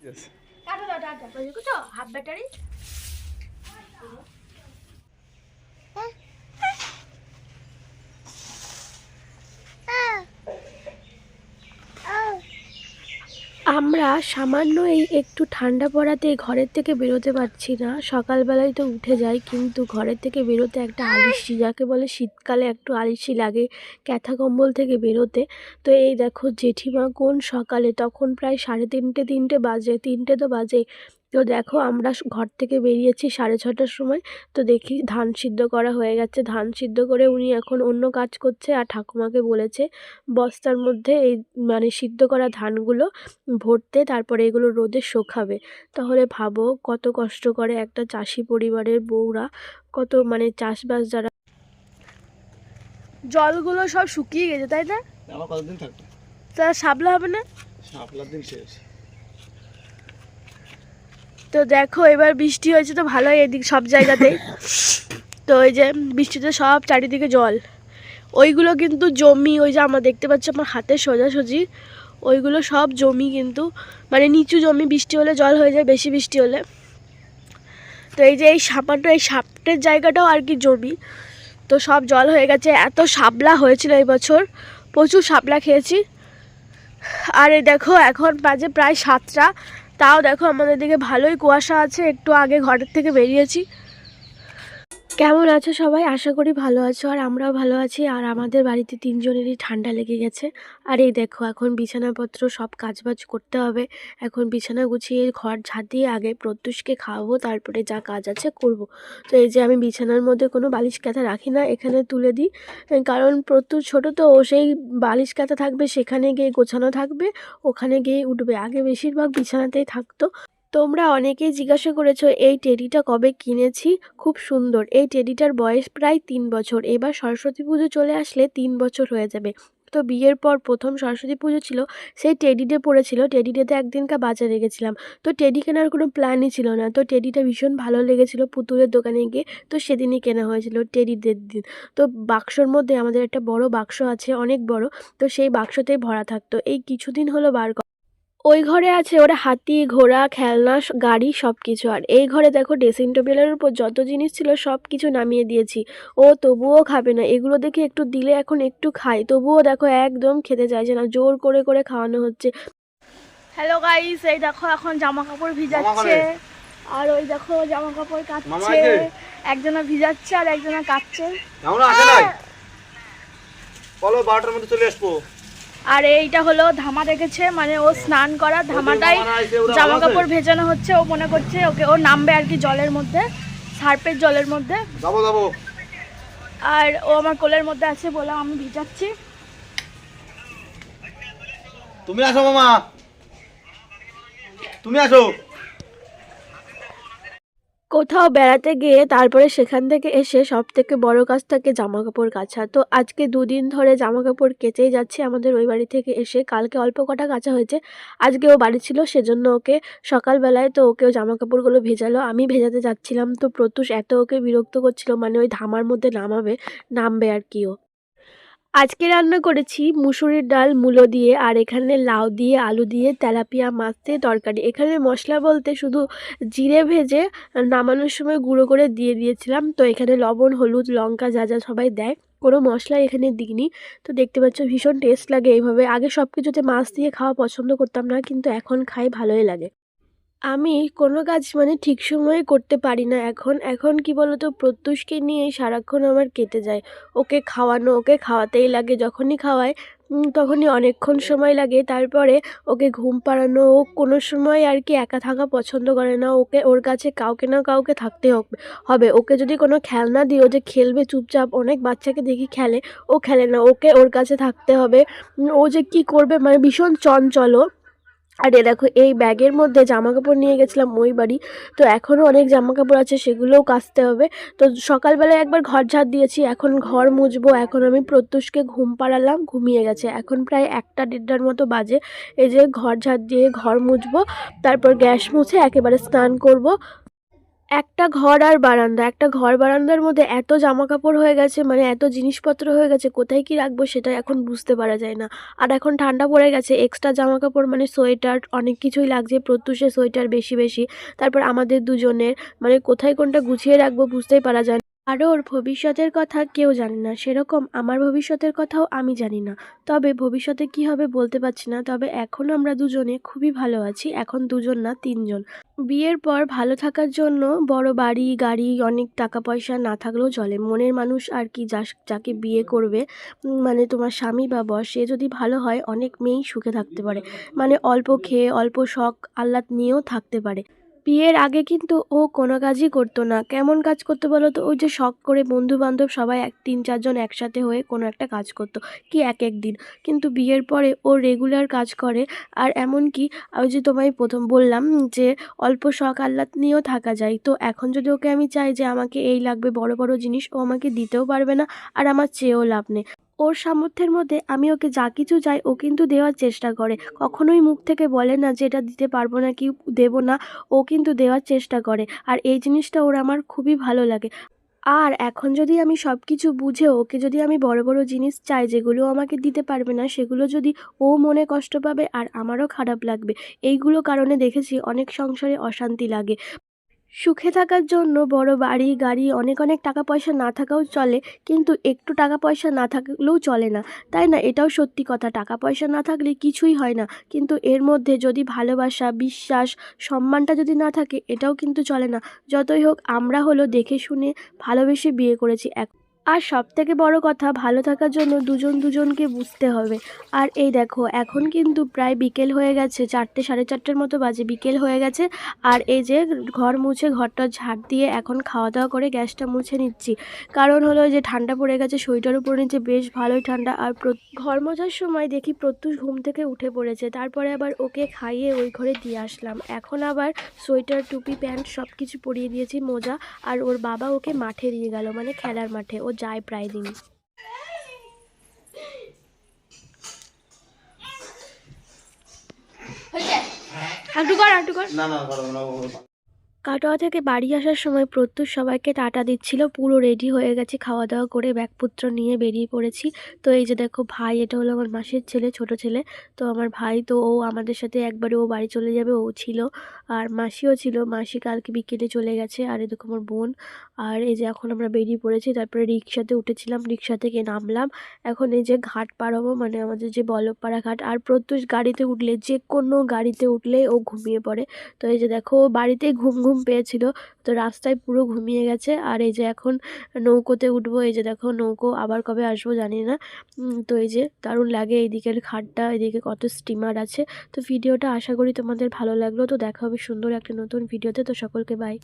Yes. টাটা টাটা টাটা দেখছ হাফ ব্যাটারি আমরা সামান্য এই একটু ঠান্ডা পড়াতে ঘরের থেকে বেরোতে পারছি না। সকালবেলায় তো উঠে যাই, কিন্তু ঘরের থেকে বেরোতে একটা আলিশি যাকে বলে শীতকালে একটু আলিশি লাগে ক্যাথা কম্বল থেকে বেরোতে। তো এই দেখো জেঠিমা কোন সকালে, তখন প্রায় সাড়ে তিনটে তিনটে বাজে, তিনটে তো বাজে তো দেখো আমরা ঘর থেকে বেরিয়েছি সাড়ে ছটার সময়। তো দেখি ধান সিদ্ধ করা হয়ে গেছে। ধান সিদ্ধ করে উনি এখন অন্য কাজ করছে আর ঠাকুমাকে বলেছে বস্তার মধ্যে এই মানে সিদ্ধ করা ধানগুলো ভরতে তারপরে এগুলো রোদে শোকাবে। তাহলে ভাবো কত কষ্ট করে একটা চাষি পরিবারের বউরা কত মানে চাষবাস যারা জলগুলো সব শুকিয়ে গেছে তাই না? আমার কতদিন থাকবে? তা সাবলা হবে না? সাপলার দিন শেষ। তো দেখো, এবার বৃষ্টি হয়েছে তো ভালোই এদিক, সব জায়গাতেই। তো ওই যে বৃষ্টিতে সব চারিদিকে জল। ওইগুলো কিন্তু জমি, ওই যে আমরা দেখতে পাচ্ছি আমার হাতে সোজাসুজি, ওইগুলো সব জমি কিন্তু মানে নিচু জমি, বৃষ্টি হলে জল হয়ে যায়, বেশি বৃষ্টি হলে। তো এই যে এই সামান্য এই সাপটের জায়গাটাও আর কি জমি। তো সব জল হয়ে গেছে, এত শাপলা হয়েছিল এই বছর, প্রচুর শাপলা খেয়েছি। আর এই দেখো, এখন বাজে প্রায় সাতটা। তাও দেখো আমাদের দিকে ভালোই কুয়াশা আছে একটু আগে ঘরের থেকে বেরিয়েছি। কেমন আছো সবাই? আশা করি ভালো আছো আর আমরাও ভালো আছি। আর আমাদের বাড়িতে তিনজনেরই ঠান্ডা লেগে গেছে। আর এই দেখো, এখন বিছানাপত্র সব কাজবাজ করতে হবে। এখন বিছানা গুছিয়ে ঘর ঝাঁট দিয়ে আগে প্রত্যুষকে খাওয়াবো, তারপরে যা কাজ আছে করব। তো এই যে আমি বিছানার মধ্যে কোনো বালিশ কাঁথা রাখি না, এখানে তুলে দিই। কারণ প্রত্যুষ ছোট তো, ও সেই বালিশ কাঁথা থাকবে, সেখানে গিয়ে গোছানো থাকবে, ওখানে গিয়ে উঠবে। আগে বেশিরভাগ বিছানাতেই থাকতো। তোমরা অনেকেই জিজ্ঞাসা করেছ, এই টেডিটা কবে কিনেছি? খুব সুন্দর। এই টেডিটার বয়স প্রায় তিন বছর। এবার সরস্বতী পুজো চলে আসলে তিন বছর হয়ে যাবে। তো বিয়ের পর প্রথম সরস্বতী পুজো ছিল, সেই টেডি ডে পড়েছিল। টেডি ডেতে বাজারে গেছিলাম। তো টেডি কেনার কোনো প্ল্যানই ছিল না। তো টেডিটা ভীষণ ভালো লেগেছিল পুতুলের দোকানে গিয়ে। তো সেদিনই কেনা হয়েছিল টেডি ডের দিন। তো বাক্সর মধ্যে আমাদের একটা বড় বাক্স আছে, অনেক বড়। তো সেই বাক্সতেই ভরা থাকতো। এই কিছুদিন হলো বার ওই ঘরে আছে ওরা হাতি ঘোড়া খেলনা গাড়ি সব কিছু আর এই ঘরে দেখো ড্রেসিং টেবিলের উপর যত জিনিস ছিল সব কিছু নামিয়ে দিয়েছি। ও তবুও খাবে না। এগুলো দেখে একটু দিলে এখন একটু খাই। তবুও দেখো একদম খেতে চাইছে না। জোর করে করে খাওয়ানো হচ্ছে। হ্যালো গাইস এই দেখো এখন জামা কাপড় ভিজাচ্ছে আর ওই দেখো জামা কাপড় কাচ্ছে একজনা ভিজাচ্ছে আর একজনা নাই। বলো বারোটার মধ্যে চলে আসব। আর এইটা হলো ধামা রেখেছে মানে ও স্নান করা ধামাটাই জামা কাপড় ভেজানো হচ্ছে ও মনে করছে ওকে ও নামবে আর কি জলের মধ্যে সার্পের জলের মধ্যে। আর ও আমার কোলের মধ্যে আছে বলে আমি ভিজাচ্ছি। তুমি আসো মামা। তুমি আসো। কোথাও বেড়াতে গিয়ে তারপরে সেখান থেকে এসে সব থেকে বড় কাজ থাকে জামা কাপড় কাচা। তো আজকে দুদিন ধরে জামা কাপড় কেচেই যাচ্ছে আমাদের ওই বাড়ি থেকে এসে। কালকে অল্প কটা কাচা হয়েছে। আজকে ও বাড়ি ছিল, সেজন্য ওকে সকালবেলায় তো ওকে জামা কাপড়গুলো ভেজালো। আমি ভেজাতে যাচ্ছিলাম তো প্রত্যুষ এত ওকে বিরক্ত করছিল মানে ওই ধামার মধ্যে নামাবে, নামবে আর কি ও। আজকে রান্না করেছি মুসুরির ডাল, মূলো দিয়ে আর এখানে লাউ দিয়ে, আলু দিয়ে, তেলাপিয়া, মাছ দিয়ে তরকারি। এখানে মশলা বলতে শুধু জিরে ভেজে নামানোর সময় গুঁড়ো করে দিয়ে দিয়েছিলাম। তো এখানে লবণ, হলুদ, লঙ্কা যা যা সবাই দেয়। কোনো মশলা এখানে দিইনি। তো দেখতে পাচ্ছ ভীষণ টেস্ট লাগে এইভাবে। আগে সব কিছুতে মাছ দিয়ে খাওয়া পছন্দ করতাম না, কিন্তু এখন খাই ভালোই লাগে। আমি কোনো কাজ মানে ঠিক সময়ে করতে পারি না এখন। এখন কি বলতো, প্রত্যুষকে নিয়ে সারাক্ষণ আমার কেটে যায়। ওকে খাওয়ানো, ওকে খাওয়াতেই লাগে, যখনই খাওয়ায় তখনই অনেকক্ষণ সময় লাগে। তারপরে ওকে ঘুম পাড়ানো, ও কোনো সময় আর কি একা থাকা পছন্দ করে না। ওকে, ওর কাছে কাউকে না কাউকে থাকতে হবে। ওকে যদি কোনো খেলনা দিও যে খেলবে চুপচাপ, অনেক বাচ্চাকে দেখি খেলে, ও খেলে না। ওকে ওর কাছে থাকতে হবে। ও যে কি করবে মানে ভীষণ চঞ্চল ও। আর এ দেখো, এই ব্যাগের মধ্যে জামা কাপড় নিয়ে গেছিলাম ওই বাড়ি। তো এখনও অনেক জামা কাপড় আছে, সেগুলোও কাচতে হবে। তো সকালবেলায় একবার ঘর ঝাড় দিয়েছি, এখন ঘর মুছবো। এখন আমি প্রত্যুষকে ঘুম পাড়ালাম, ঘুমিয়ে গেছে। এখন প্রায় একটা দেড়টার মতো বাজে। এই যে ঘর ঝাড় দিয়ে ঘর মুছবো, তারপর গ্যাস মুছে একেবারে স্নান করব। একটা ঘর আর বারান্দা, একটা ঘর বারান্দার মধ্যে এত জামা কাপড় হয়ে গেছে মানে এত জিনিসপত্র হয়ে গেছে, কোথায় কি রাখব সেটা এখন বুঝতে পারা যায় না। আর এখন ঠান্ডা পড়ে গেছে এক্সট্রা জামা কাপড় মানে সোয়েটার, অনেক কিছুই লাগছে, প্রত্যুষে সোয়েটার বেশি বেশি। তারপর আমাদের দুজনের মানে কোথায় কোনটা গুছিয়ে রাখব বুঝতেই পারা যায় আরও ওর ভবিষ্যতের কথা কেউ জানে না। সেরকম আমার ভবিষ্যতের কথাও আমি জানি না। তবে ভবিষ্যতে কি হবে বলতে পারছি না। তবে এখন আমরা দুজনে খুবই ভালো আছি। এখন দুজন না, তিনজন। বিয়ের পর ভালো থাকার জন্য বড় বাড়ি, গাড়ি, অনেক টাকা পয়সা না থাকলেও চলে। মনের মানুষ আর কি যা যাকে বিয়ে করবে মানে তোমার স্বামী বা বস সে যদি ভালো হয়, অনেক মেয়েই সুখে থাকতে পারে। মানে অল্প খেয়ে, অল্প শখ, আহ্লাদ নিয়েও থাকতে পারে। বিয়ের আগে কিন্তু ও কোনো কাজই করতো না। কেমন কাজ করতো বলো তো? ওই যে শখ করে বন্ধু বান্ধব সবাই এক, তিন, চারজন একসাথে হয়ে কোনো একটা কাজ করতো, কি এক এক দিন। কিন্তু বিয়ের পরে ও রেগুলার কাজ করে, আর এমনকি ওই যে তোমায় প্রথম বললাম যে অল্প শখ আহ্লাদ নিয়েও থাকা যায়। তো এখন যদি ওকে আমি চাই যে আমাকে এই লাগবে বড় বড় জিনিস, ও আমাকে দিতেও পারবে না, আর আমার চেয়েও লাভ নেই। ওর সামর্থ্যের মধ্যে আমি ওকে যা কিছু চাই, ও কিন্তু দেওয়ার চেষ্টা করে। কখনোই মুখ থেকে বলে না যে এটা দিতে পারব না কি দেবো না, ও কিন্তু দেওয়ার চেষ্টা করে। আর এই জিনিসটা ওর আমার খুবই ভালো লাগে। আর এখন যদি আমি সব কিছু বুঝে ওকে যদি আমি বড় বড় জিনিস চাই, যেগুলো আমাকে দিতে পারবে না, সেগুলো যদি ও মনে কষ্ট পাবে আর আমারও খারাপ লাগবে, এইগুলো কারণে দেখেছি অনেক সংসারে অশান্তি লাগে। সুখে থাকার জন্য বড় বাড়ি, গাড়ি, অনেক অনেক টাকা পয়সা না থাকাও চলে, কিন্তু একটু টাকা পয়সা না থাকলেও চলে না। তাই না? এটাও সত্যি কথা। টাকা পয়সা না থাকলে কিছুই হয় না। কিন্তু এর মধ্যে যদি ভালোবাসা, বিশ্বাস, সম্মানটা যদি না থাকে, এটাও কিন্তু চলে না। যতই হোক, আমরা হলো দেখে শুনে ভালোবেসে বিয়ে করেছি। এক আর সব থেকে বড় কথা, ভালো থাকার জন্য দুজন দুজনকে বুঝতে হবে। আর এই দেখো, এখন কিন্তু প্রায় বিকেল হয়ে গেছে, চারটে, সাড়ে চারটের মতো বাজে, বিকেল হয়ে গেছে। আর এই যে ঘর মুছে ঘরটা ঝাড় দিয়ে এখন খাওয়া দাওয়া করে গ্যাসটা মুছে নিচ্ছি। কারণ হলো যে ঠান্ডা পড়ে গেছে সোয়েটার উপরে নিচে বেশ ভালোই ঠান্ডা। আর ঘর মোছার সময় দেখি প্রত্যুষ ঘুম থেকে উঠে পড়েছে। তারপরে আবার ওকে খাইয়ে ওই ঘরে দিয়ে আসলাম। এখন আবার সোয়েটার, টুপি, প্যান্ট সব কিছু পরিয়ে দিয়েছি মোজা। আর ওর বাবা ওকে মাঠে দিয়ে গেল মানে খেলার মাঠে। ও যায় প্রায় দিনই। একটু কর একটু কর। না না। কাটোয়া থেকে বাড়ি আসার সময় প্রত্যুষ সবাইকে টাটা দিচ্ছিল। পুরো রেডি হয়ে গেছে খাওয়া দাওয়া করে ব্যাগপত্র নিয়ে বেরিয়ে পড়েছি। তো এই যে দেখো ভাই, এটা হলো আমার মাসির ছেলে, ছোট ছেলে। তো আমার ভাই, তো ও আমাদের সাথে একবারে ও বাড়ি চলে যাবে, ও ছিল। আর মাসিও ছিল, মাসি কালকে বিকেলে চলে গেছে, আর এই দেখো আমার বোন। আর এই যে এখন আমরা বেরিয়ে পড়েছি, তারপরে রিক্সাতে উঠেছিলাম রিক্সা থেকে নামলাম। এখন এই যে ঘাট পার হব মানে আমাদের যে বল্লভপাড়া ঘাট, আর প্রত্যুষ গাড়িতে উঠলে, যে কোনো গাড়িতে উঠলে ও ঘুমিয়ে পড়ে। তো এই যে দেখো, ও বাড়িতেই ঘুম ঘুম পেয়েছিল। তো রাস্তায় পুরো ঘুমিয়ে গেছে। আর এই যে এখন নৌকোতে উঠবো, এই যে দেখো নৌকো আবার কবে আসব জানি না। তো এই যে দারুণ লাগে এইদিকের খাটটা এদিকে কত স্টিমার আছে। তো ভিডিওটা আশা করি তোমাদের ভালো লাগল। তো দেখা হবে সুন্দর একটা নতুন ভিডিওতে তো। সকলকে বাই